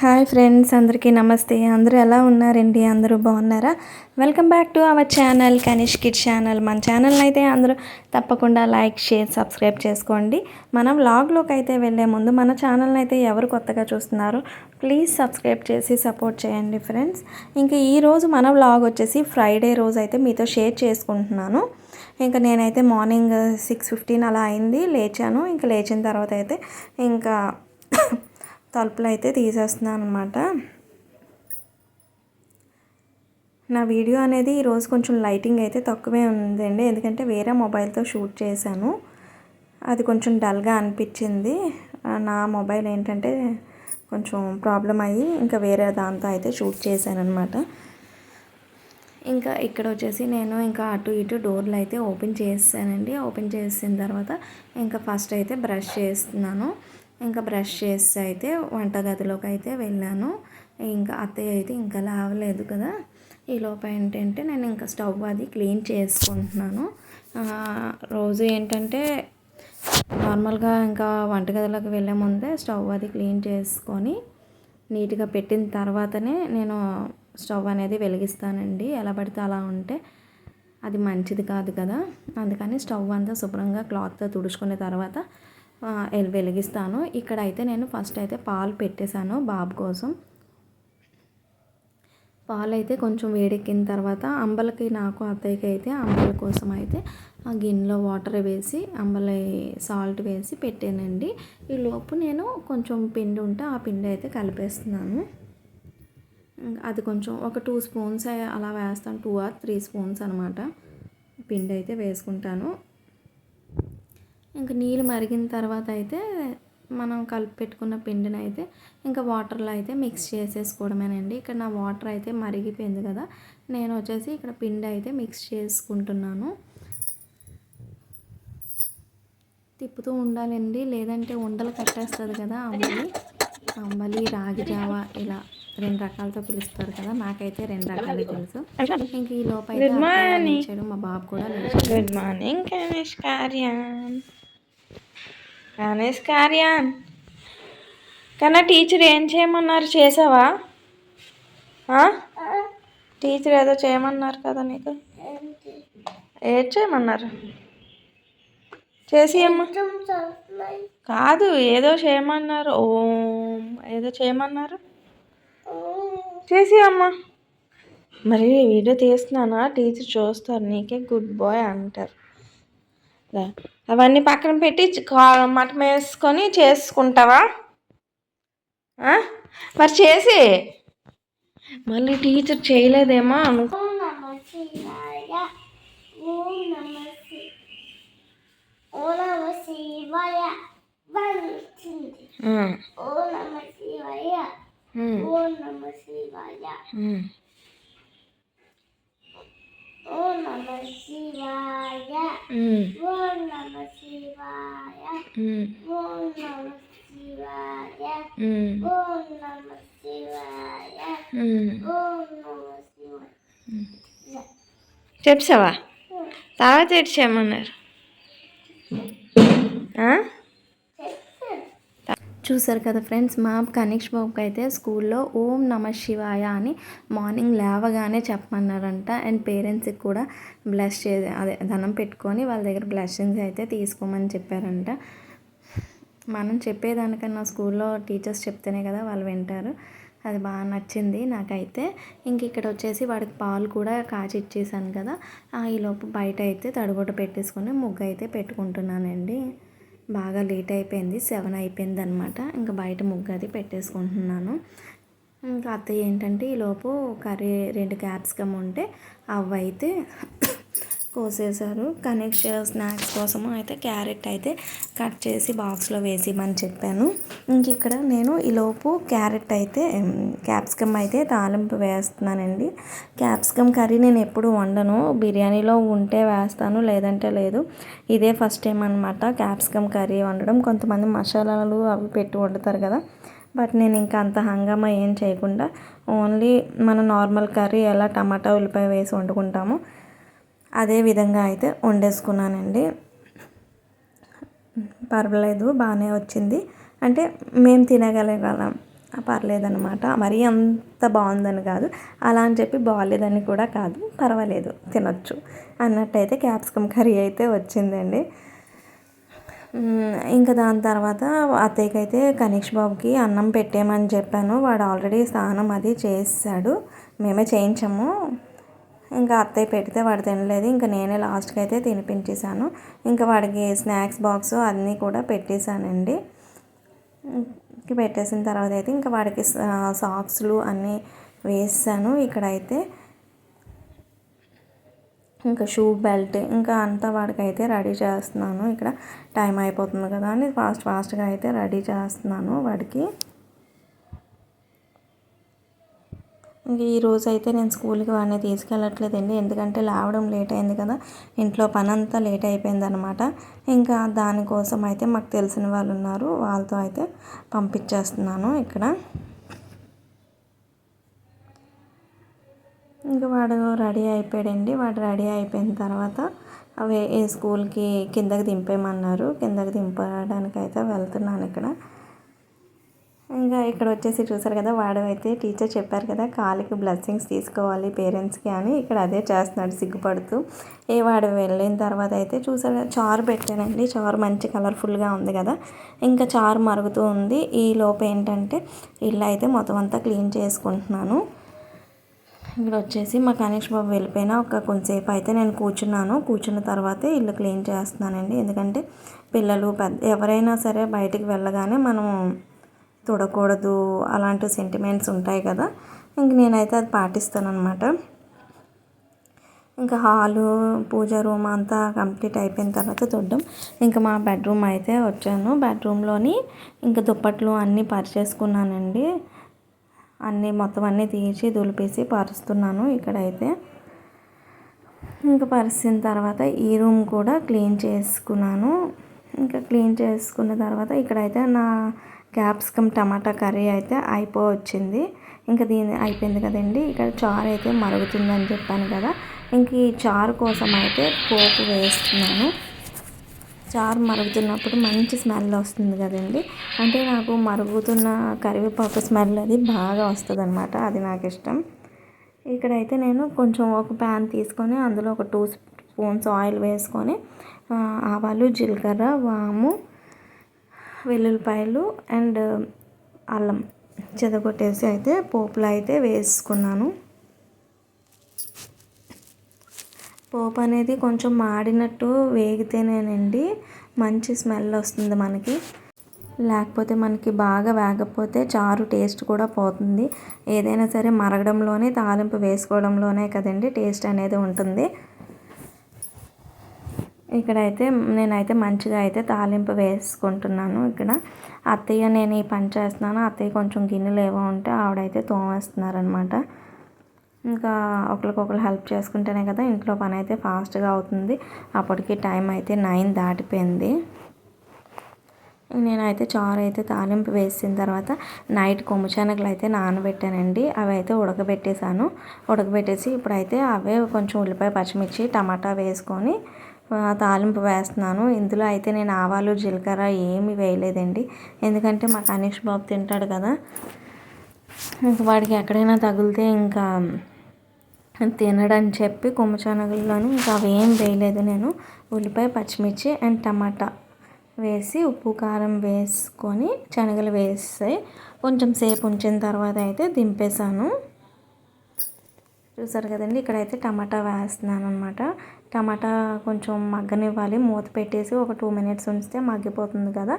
Hi friends అందరికీ నమస్తే. అందరూ ఎలా ఉన్నారండి? అందరూ బాగున్నారా? Welcome back to our channel Kanish kid channel. మన ఛానల్ అయితే అందరూ తప్పకుండా లైక్ షేర్ సబ్స్క్రైబ్ చేసుకోండి. మనం లాగ్లోకి అయితే వెళ్ళే ముందు మన ఛానల్ని అయితే ఎవరు కొత్తగా చూస్తున్నారో ప్లీజ్ సబ్స్క్రైబ్ చేసి సపోర్ట్ చేయండి ఫ్రెండ్స్. ఇంకా ఈరోజు మన వ్లాగ్ వచ్చేసి ఫ్రైడే రోజు అయితే మీతో షేర్ చేసుకుంటున్నాను. ఇంకా నేనైతే మార్నింగ్ సిక్స్ ఫిఫ్టీన్ అలా అయింది లేచాను. ఇంకా లేచిన తర్వాత అయితే ఇంకా తలుపులు అయితే తీసేస్తున్నాను అనమాట నా వీడియో అనేది ఈరోజు కొంచెం లైటింగ్ అయితే తక్కువే ఉందండి. ఎందుకంటే వేరే మొబైల్తో షూట్ చేశాను. అది కొంచెం డల్గా అనిపించింది. నా మొబైల్ ఏంటంటే కొంచెం ప్రాబ్లం అయ్యి ఇంకా వేరే దాంతో అయితే షూట్ చేశాను అనమాట ఇంకా ఇక్కడ వచ్చేసి నేను ఇంకా అటు ఇటు డోర్లు అయితే ఓపెన్ చేసానండి ఓపెన్ చేసిన తర్వాత ఇంకా ఫస్ట్ అయితే బ్రష్ చేస్తున్నాను. ఇంకా బ్రష్ చేసి అయితే వంటగదిలోకి అయితే వెళ్ళాను. ఇంకా అత్తయ్య అయితే ఇంకా లేవలేదు కదా. ఈ లోప ఏంటంటే నేను ఇంకా స్టవ్ అది క్లీన్ చేసుకుంటున్నాను. రోజు ఏంటంటే నార్మల్గా ఇంకా వంటగదిలోకి వెళ్ళే ముందే స్టవ్ అది క్లీన్ చేసుకొని నీట్గా పెట్టిన తర్వాతనే నేను స్టవ్ అనేది వెలిగిస్తానండి. ఎలా పడితే అలా ఉంటే అది మంచిది కాదు కదా. అందుకని స్టవ్ అంతా శుభ్రంగా క్లాత్తో తుడుచుకున్న తర్వాత వెలిగిస్తాను. ఇక్కడ అయితే నేను ఫస్ట్ అయితే పాలు పెట్టేశాను బాబు కోసం. పాలు అయితే కొంచెం వేడెక్కిన తర్వాత అంబలకి నాకు అత్తయ్యకి అయితే అంబల కోసం అయితే ఆ గిన్నెలో వాటర్ వేసి అంబల సాల్ట్ వేసి పెట్టానండి. ఈ లోపు నేను కొంచెం పిండి ఉంటే ఆ పిండి అయితే కలిపేస్తున్నాను. అది కొంచెం ఒక టూ స్పూన్స్ అలా వేస్తాను టూ ఆర్ త్రీ స్పూన్స్ అనమాట. పిండి అయితే వేసుకుంటాను. ఇంకా నీళ్ళు మరిగిన తర్వాత అయితే మనం కలిపి పెట్టుకున్న పిండిని అయితే ఇంకా వాటర్లో అయితే మిక్స్ చేసేసుకోవడమేనండి. ఇక్కడ నా వాటర్ అయితే మరిగిపోయింది కదా నేను వచ్చేసి ఇక్కడ పిండి అయితే మిక్స్ చేసుకుంటున్నాను. తిప్పుతూ ఉండాలండి లేదంటే ఉండలు కట్టేస్తుంది కదా అంబలి. అంబలి రాగి జావ ఇలా రెండు రకాలతో పిలుస్తారు కదా నాకైతే రెండు రకాలు తెలుసు. ఇంక ఈ లోపల మా బాబు కూడా గుడ్ మార్నింగ్ గణేష్ కార్యాన్. గణేష్ కన్నా టీచర్ ఏం చేయమన్నారు చేసావా? టీచర్ ఏదో చేయమన్నారు కదా నీకు? ఏం చేయమన్నారు? చేసి కాదు ఏదో చేయమన్నారు. ఓం ఏదో చేయమన్నారు. చేసి అమ్మా. మరి వీడియో తీస్తున్నానా? టీచర్ చూస్తారు నీకే గుడ్ బాయ్ అంటారు. అవన్నీ పక్కన పెట్టి మటం వేసుకొని చేసుకుంటావా? మరి చేసి. మళ్ళీ టీచర్ చేయలేదేమో అనుకో ఓం నమ శివాయ. ఓం నమ శివాయ ఓం నమ శివాయ ఓం నమ శివాయ ఓం నమ శివాయ చెప్పావా? తర్వాత ఎటు చూసారు కదా ఫ్రెండ్స్ మా కనీష్ బాబుకి అయితే స్కూల్లో ఓం నమ శివాయ అని మార్నింగ్ లేవగానే చెప్పమన్నారంట. అండ్ పేరెంట్స్కి కూడా బ్లెస్ చే అదే ధనం పెట్టుకొని వాళ్ళ దగ్గర బ్లెస్సింగ్స్ అయితే తీసుకోమని చెప్పారంట. మనం చెప్పేదానికన్నా స్కూల్లో టీచర్స్ చెప్తేనే కదా వాళ్ళు వింటారు. అది బాగా నచ్చింది నాకైతే. ఇంక ఇక్కడ వచ్చేసి వాడికి పాలు కూడా కాచి ఇచ్చేసాను కదా. ఈలోపు బయట అయితే తడిగుడ్డ పెట్టేసుకొని ముగ్గు అయితే పెట్టుకుంటున్నానండి. బాగా లేట్ అయిపోయింది సెవెన్ అయిపోయింది అనమాట ఇంకా బయట ముగ్గు అది పెట్టేసుకుంటున్నాను. ఇంకా అత్తయ్య ఏంటంటే ఈలోపు కర్రీ రెండు క్యాప్సికమ్ ఉంటే అవి అయితే కోసేసారు కనెక్ట్ స్నాక్స్ కోసము అయితే క్యారెట్ అయితే కట్ చేసి బాక్స్లో వేసిమని చెప్పాను. ఇంక ఇక్కడ నేను ఈలోపు క్యారెట్ అయితే క్యాప్సికమ్ అయితే తాలింపు వేస్తున్నానండి. క్యాప్సికమ్ కర్రీ నేను ఎప్పుడు వండను. బిర్యానీలో ఉంటే వేస్తాను లేదంటే లేదు. ఇదే ఫస్ట్ టైం అనమాట క్యాప్సికమ్ కర్రీ వండడం. కొంతమంది మసాలాలు అవి పెట్టి వండుతారు కదా. బట్ నేను ఇంకా అంత హంగామా ఏం చేయకుండా ఓన్లీ మన నార్మల్ కర్రీ ఎలా టమాటా ఉల్లిపాయ వేసి వండుకుంటామో. అదే విధంగా అయితే వండేసుకున్నానండి. పర్వాలేదు బాగానే వచ్చింది. అంటే మేము తినగలగలం పర్లేదన్నమాట మరీ అంత బాగుందని కాదు. అలా అని చెప్పి బాగాలేదని కూడా కాదు. పర్వాలేదు తినొచ్చు అన్నట్టయితే క్యాప్సికమ్ కర్రీ అయితే వచ్చిందండి. ఇంకా దాని తర్వాత అత్తయ్యకైతే కనీష్ బాబుకి అన్నం పెట్టేమని చెప్పాను. వాడు ఆల్రెడీ స్నానం అది చేసాడు. మేమే చేయించాము. ఇంకా అత్తయ్య పెడితే వాడు తినలేదు. ఇంకా నేనే లాస్ట్కి అయితే తినిపించేశాను. ఇంకా వాడికి స్నాక్స్ బాక్స్ అన్నీ కూడా పెట్టేశానండి. ఇంక పెట్టేసిన తర్వాత అయితే ఇంకా వాడికి సాక్స్లు అన్నీ వేసాను ఇక్కడైతే ఇంకా షూ బెల్ట్ ఇంకా అంతా వాడికైతే రెడీ చేస్తున్నాను. ఇక్కడ టైం అయిపోతుంది కదా అని ఫాస్ట్ ఫాస్ట్గా అయితే రెడీ చేస్తున్నాను వాడికి. ఇంక ఈరోజు అయితే నేను స్కూల్కి వాడిని తీసుకెళ్ళట్లేదండి. ఎందుకంటే లావడం లేట్ అయింది కదా. ఇంట్లో పని అంతా లేట్ అయిపోయింది అనమాట ఇంకా దానికోసం అయితే మాకు తెలిసిన వాళ్ళు ఉన్నారు. వాళ్ళతో అయితే పంపించేస్తున్నాను ఇక్కడ. ఇంకా వాడు రెడీ అయిపోయాడండి. వాడు రెడీ అయిపోయిన తర్వాత అవి ఏ స్కూల్కి కిందకి దింపేయమన్నారు. కిందకి దింపడానికి అయితే వెళ్తున్నాను ఇక్కడ. ఇంకా ఇక్కడ వచ్చేసి చూసారు కదా వాడు అయితే టీచర్ చెప్పారు కదా కాలికి బ్లెస్సింగ్స్ తీసుకోవాలి పేరెంట్స్కి అని. ఇక్కడ అదే చేస్తున్నాడు సిగ్గుపడుతూ. ఏ వాడు వెళ్ళిన తర్వాత అయితే చూసారు చారు పెట్టానండి. చారు మంచి కలర్ఫుల్గా ఉంది కదా. ఇంకా చారు మరుగుతూ ఉంది. ఈ లోపు ఏంటంటే ఇల్లు అయితే మొత్తం అంతా క్లీన్ చేసుకుంటున్నాను. ఇక్కడ వచ్చేసి మా కనీష్ బాబు వెళ్ళిపోయినా ఒక కొంతసేపు అయితే నేను కూర్చున్నాను. కూర్చున్న తర్వాతే ఇల్లు క్లీన్ చేస్తున్నానండి. ఎందుకంటే పిల్లలు పెద్ద ఎవరైనా సరే బయటికి వెళ్ళగానే మనం తుడకూడదు అలాంటి సెంటిమెంట్స్ ఉంటాయి కదా. ఇంక నేనైతే అది పాటిస్తాను అనమాట ఇంకా హాలు పూజ రూమ్ అంతా కంప్లీట్ అయిపోయిన తర్వాత చూడడం ఇంకా మా బెడ్రూమ్ అయితే వచ్చాను. బెడ్రూమ్లోని ఇంకా దుప్పట్లు అన్నీ పరిచేసుకున్నానండి. అన్నీ మొత్తం అన్నీ తీసి దులిపేసి పరుస్తున్నాను ఇక్కడైతే. ఇంకా పరిచిన తర్వాత ఈ రూమ్ కూడా క్లీన్ చేసుకున్నాను. ఇంకా క్లీన్ చేసుకున్న తర్వాత ఇక్కడైతే నా క్యాప్సికమ్ టమాటా కర్రీ అయితే అయిపోవచ్చింది. ఇంకా దీని అయిపోయింది కదండి. ఇక్కడ చారు అయితే మరుగుతుందని చెప్పాను కదా. ఇంక ఈ చారు కోసం అయితే పోపు వేస్తున్నాను. చారు మరుగుతున్నప్పుడు మంచి స్మెల్ వస్తుంది కదండి. అంటే నాకు మరుగుతున్న కరివేపాకు స్మెల్ అది బాగా వస్తుంది అనమాట అది నాకు ఇష్టం. ఇక్కడైతే నేను కొంచెం ఒక ప్యాన్ తీసుకొని అందులో ఒక టూ స్పూన్స్ ఆయిల్ వేసుకొని ఆవాలు జీలకర్ర వాము వెల్లుల్లిపాయలు అండ్ అల్లం చెదగొట్టేసి అయితే పోపులో అయితే వేసుకున్నాను. పోపు అనేది కొంచెం మాడినట్టు వేగితేనేనండి మంచి స్మెల్ వస్తుంది మనకి. లేకపోతే మనకి బాగా వేగకపోతే చారు టేస్ట్ కూడా పోతుంది. ఏదైనా సరే మరగడంలోనే తాలింపు వేసుకోవడంలోనే కదండి టేస్ట్ అనేది ఉంటుంది. ఇక్కడైతే నేనైతే మంచిగా అయితే తాలింపు వేసుకుంటున్నాను ఇక్కడ. అత్తయ్య నేను ఈ పని చేస్తున్నాను. అత్తయ్య కొంచెం గిన్నెలు ఏవో ఉంటే ఆవిడైతే తోమేస్తున్నారనమాట ఇంకా ఒకరికొకరు హెల్ప్ చేసుకుంటేనే కదా ఇంట్లో పని అయితే ఫాస్ట్గా అవుతుంది. అప్పటికి టైం అయితే నైన్ దాటిపోయింది. నేనైతే చారు అయితే తాలింపు వేసిన తర్వాత నైట్ కొమ్ము శనగలు అయితే నానబెట్టానండి. అవి అయితే ఉడకబెట్టేశాను. ఉడకబెట్టేసి ఇప్పుడైతే అవే కొంచెం ఉల్లిపాయ పచ్చిమిర్చి టమాటా వేసుకొని తాలింపు వేస్తున్నాను. ఇందులో అయితే నేను ఆవాలు జీలకర్ర ఏమీ వేయలేదండి. ఎందుకంటే మా కనీష్ బాబు తింటాడు కదా. ఇంక వాడికి ఎక్కడైనా తగిలితే ఇంకా తినడని చెప్పి కొమ్ము ఇంకా అవేం వేయలేదు నేను. ఉల్లిపాయ పచ్చిమిర్చి అండ్ టమాటా వేసి ఉప్పు కారం వేసుకొని శనగలు వేసి కొంచెం సేపు ఉంచిన తర్వాత అయితే దింపేశాను. చూసారు కదండి ఇక్కడైతే టమాటా వేస్తున్నాను అనమాట టమాటా కొంచెం మగ్గనివ్వాలి. మూత పెట్టేసి ఒక టూ మినిట్స్ ఉంచితే మగ్గిపోతుంది కదా.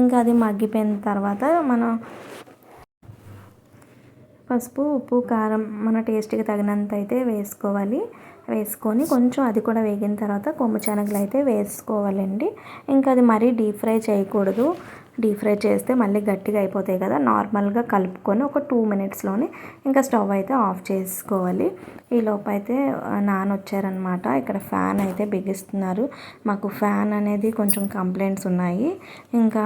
ఇంకా అది మగ్గిపోయిన తర్వాత మనం పసుపు ఉప్పు కారం మన టేస్ట్కి తగినంత అయితే వేసుకోవాలి. వేసుకొని కొంచెం అది కూడా వేగిన తర్వాత కొమ్ము శనగలు అయితే వేసుకోవాలండి. ఇంకా అది మరీ డీప్ ఫ్రై చేయకూడదు. డీప్ ఫ్రై చేస్తే మళ్ళీ గట్టిగా అయిపోతాయి కదా. నార్మల్గా కలుపుకొని ఒక టూ మినిట్స్లోనే ఇంకా స్టవ్ అయితే ఆఫ్ చేసుకోవాలి. ఈ లోపు అయితే నాన్న వచ్చారనమాట ఇక్కడ ఫ్యాన్ అయితే బిగిస్తున్నారు. మాకు ఫ్యాన్ అనేది కొంచెం కంప్లైంట్స్ ఉన్నాయి. ఇంకా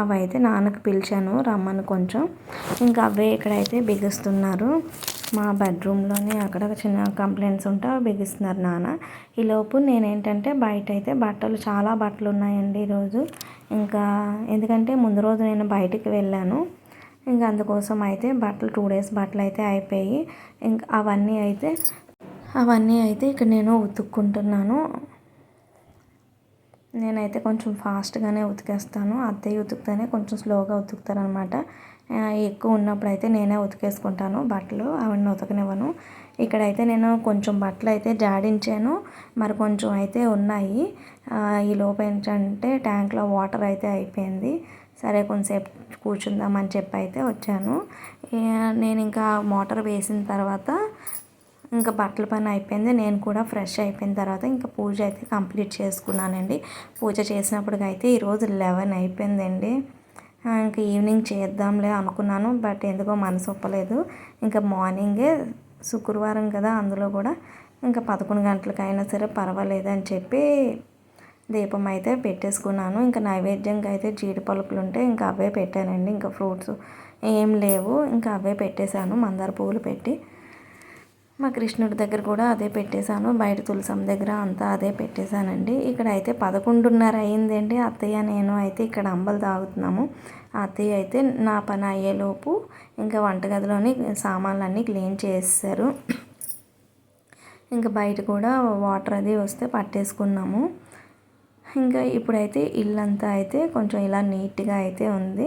అవైతే నాన్నకు పిలిచాను రమ్మని కొంచెం. ఇంకా అవే ఇక్కడైతే బిగిస్తున్నారు. మా బెడ్రూమ్లోనే అక్కడ చిన్న కంప్లైంట్స్ ఉంటే అవి బిగిస్తున్నారు నాన్న. ఈలోపు నేనేంటంటే బయట అయితే బట్టలు చాలా బట్టలు ఉన్నాయండి ఈరోజు. ఇంకా ఎందుకంటే ముందు రోజు నేను బయటికి వెళ్ళాను. ఇంకా అందుకోసం అయితే బట్టలు టూ డేస్ బట్టలు అయితే అయిపోయి ఇంకా అవన్నీ అయితే అవన్నీ అయితే ఇక్కడ నేను ఉతుక్కుంటున్నాను. నేనైతే కొంచెం ఫాస్ట్గానే ఉతికేస్తాను. అత్తయ్య ఉతుకుతానే కొంచెం స్లోగా ఉతుకుతారనమాట. ఎక్కువ ఉన్నప్పుడు అయితే నేనే ఉతికేసుకుంటాను బట్టలు అవన్నీ ఉతకనివ్వను. ఇక్కడైతే నేను కొంచెం బట్టలు అయితే జాడించాను మరి కొంచెం అయితే ఉన్నాయి. ఈ లోపు ఏంటంటే ట్యాంక్లో వాటర్ అయితే అయిపోయింది. సరే కొంతసేపు కూర్చుందామని చెప్పి అయితే వచ్చాను. నేను ఇంకా మోటార్ వేసిన తర్వాత ఇంకా బట్టల పని అయిపోయింది. నేను కూడా ఫ్రెష్ అయిపోయిన తర్వాత ఇంకా పూజ అయితే కంప్లీట్ చేసుకున్నానండి. పూజ చేసినప్పటికైతే ఈరోజు లెవెన్ అయిపోయిందండి. ఇంకా ఈవినింగ్ చేద్దాంలే అనుకున్నాను బట్ ఎందుకో మనసు ఒప్పలేదు. ఇంకా మార్నింగే శుక్రవారం కదా అందులో కూడా. ఇంకా పదకొండు గంటలకైనా సరే పర్వాలేదు అని చెప్పి దీపం అయితే పెట్టేసుకున్నాను. ఇంకా నైవేద్యంగా అయితే జీడి పలుకులు ఉంటే ఇంకా అవే పెట్టానండి. ఇంకా ఫ్రూట్స్ ఏం లేవు ఇంకా అవే పెట్టేశాను. మందార పువ్వులు పెట్టి మా కృష్ణుడి దగ్గర కూడా అదే పెట్టేశాను. బయట తులసం దగ్గర అంతా అదే పెట్టేశానండి. ఇక్కడ అయితే పదకొండున్నర అయిందండి. అత్తయ్య నేను అయితే ఇక్కడ అంబలు తాగుతున్నాము. అత్తయ్య అయితే నా పని అయ్యేలోపు ఇంకా వంటగదిలోని సామాన్లన్నీ క్లీన్ చేసేసారు ఇంకా బయట కూడా వాటర్ అది వస్తే పట్టేసుకున్నాము. ఇంకా ఇప్పుడైతే ఇల్లంతా అయితే కొంచెం ఇలా నీట్గా అయితే ఉంది.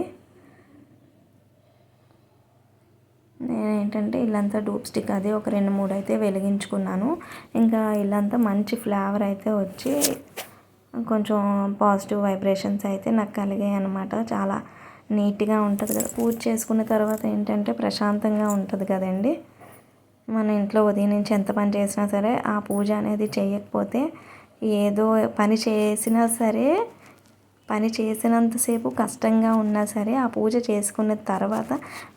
నేను ఏంటంటే ఇల్లంతా డూప్ స్టిక్ అది ఒక రెండు మూడు అయితే వెలిగించుకున్నాను. ఇంకా ఇల్లంతా మంచి ఫ్లేవర్ అయితే వచ్చి కొంచెం పాజిటివ్ వైబ్రేషన్స్ అయితే నాకు కలిగాయి అనమాట చాలా నీట్గా ఉంటుంది కదా. పూజ చేసుకున్న తర్వాత ఏంటంటే ప్రశాంతంగా ఉంటుంది కదండి. మన ఇంట్లో ఉదయం నుంచి ఎంత పని చేసినా సరే ఆ పూజ అనేది చేయకపోతే ఏదో పని చేసినా సరే పని చేసినంతసేపు కష్టంగా ఉన్నా సరే ఆ పూజ చేసుకున్న తర్వాత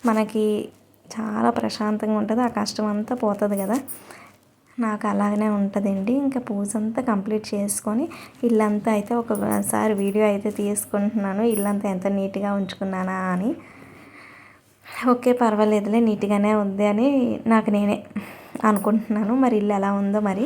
మనకి చాలా ప్రశాంతంగా ఉంటుంది. ఆ కష్టం అంతా పోతుంది కదా. నాకు అలాగనే ఉంటుందండి. ఇంకా పూజ అంతా కంప్లీట్ చేసుకొని ఇల్లంతా అయితే ఒకసారి వీడియో అయితే తీసుకుంటున్నాను. ఇల్లంతా ఎంత నీట్గా ఉంచుకున్నానా అని. ఓకే పర్వాలేదులే నీట్గానే ఉంది అని నాకు నేనే అనుకుంటున్నాను. మరి ఇల్లు ఎలా ఉందో మరి.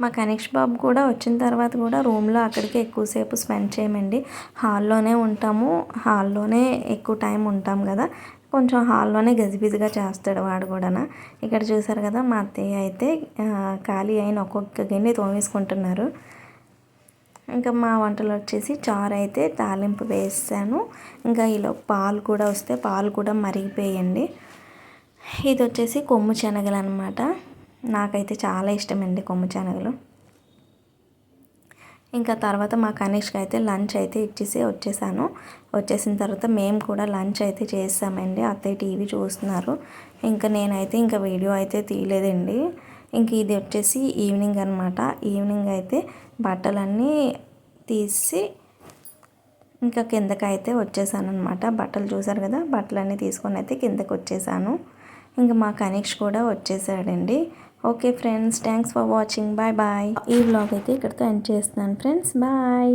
మా కనిష్ బాబు కూడా వచ్చిన తర్వాత కూడా రూమ్లో అక్కడికి ఎక్కువసేపు స్పెండ్ చేయమండి. హాల్లోనే ఉంటాము. హాల్లోనే ఎక్కువ టైం ఉంటాం కదా. కొంచెం హాల్లోనే గజిబిజిగా చేస్తాడు వాడు కూడా ఇక్కడ చూసారు కదా మా అత్తయ్య అయితే ఖాళీ అయిన ఒక్కొక్క గిన్నె తోమేసుకుంటున్నారు. ఇంకా మా వంటలు వచ్చేసి చారు అయితే తాలింపు వేసాను. ఇంకా ఈలో పాలు కూడా వస్తే పాలు కూడా మరిగిపోయండి. ఇది వచ్చేసి కొమ్ము శనగలు అనమాట నాకైతే చాలా ఇష్టమండి కొమ్ము శనగలు. ఇంకా తర్వాత మా కనిష్కి అయితే లంచ్ అయితే ఇచ్చేసి వచ్చేసాను. వచ్చేసిన తర్వాత మేము కూడా లంచ్ అయితే చేసామండి. అత్తయ్య టీవీ చూస్తున్నారు. ఇంకా నేనైతే ఇంకా వీడియో అయితే తీయలేదండి. ఇంక ఇది వచ్చేసి ఈవినింగ్ అనమాట ఈవినింగ్ అయితే బట్టలన్నీ తీసి ఇంకా కిందకి అయితే వచ్చేసాను అనమాట బట్టలు చూసారు కదా? బట్టలన్నీ తీసుకొని అయితే కిందకి వచ్చేసాను ఇంకా మా కనిక్ష్ కూడా వచ్చేసాడండి. Okay friends thanks for watching bye bye ఈ బ్లాగ్ అయితే ఇక్కడితో ఎండ్ చేస్తున్నాను ఫ్రెండ్స్ బాయ్